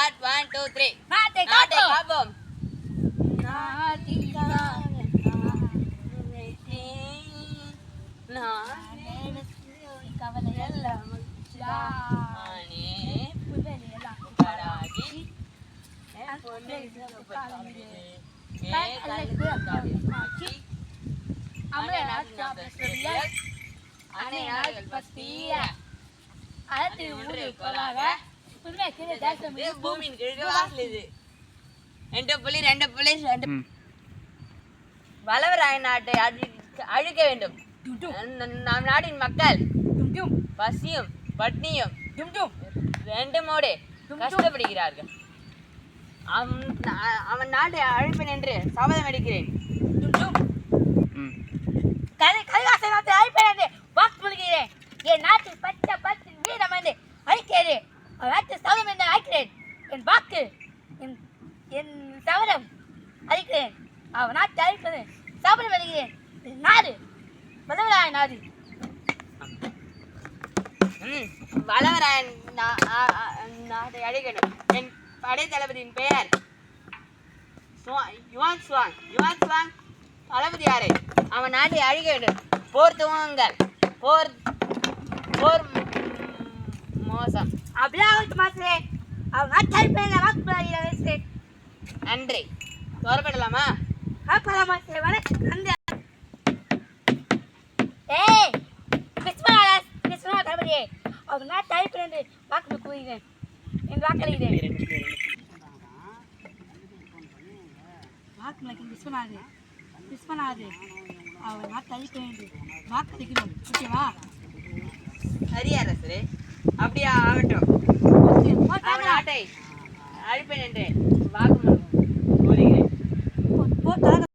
Start one two three நாட்டை காப்போம் நாடு பஸ்திய அழைத்து ஊரு கொலாக ரெண்டு வளவராய நாட்டை அழி- அழிக்க வேண்டும். நம் நம் நாட்டின் மக்கள் பசியும் பட்னியும் டும் டும். ரெண்டுமோடு கஷ்டப்படுகிறார்கள். அவன் நாட்டை அழிப்பேன் என்று சபதம் எடுக்கிறேன் டும் டும் கலை கைலாச நாட்டை அழிப்பேன் என்று வாக்கு சொல்கிறேன் என் நாட்டில் பச்சை பத்து வீரம் என்று வாக்கு சவரம் என்று அழைக்கிறேன். என் வாக்கு என் என் சவரம் அழிக்கிறேன். அவன் நாட்டை அழிப்பது சவரம் அழிக்கிறேன் என் நாடு பதவராய நாடு. வளவராயன் நா- ஆ- நாட்டை அழிக்கணும். என் படைத்தளபதியின் பெயர் யுவான் சுவாங். யுவான் சுவாங் தளபதி யாரை? அவன் நாட்டை அழிக்க வேண்டும் போர் துவங்குங்கள். போர் போர் ம், மோசம். அப்படியே அவன் நாட்டை அழிப்பேன் என்று வாக்கு சொல்கிறேன் நன்றி. புறப்படலாமா காப்பாளமாச்சே வணக்கம் அந்த ஏய் விஸ்வநாத விஸ்வநாத தளபதியே. அவர் நான் தயாரிப்பு என்று வாக்கு கூறுகிறேன் என் வாக்களிக்கிறேன் வாக்கு விஸ்வநாது விஸ்வநாது அவர் நான் தயாரிப்பு என்று வாக்களிக்கிறோம் ஓகேவா? சரி அரசரே. அப்படியே ஆகட்டும். அழிப்பேன் என்று. வாக்கு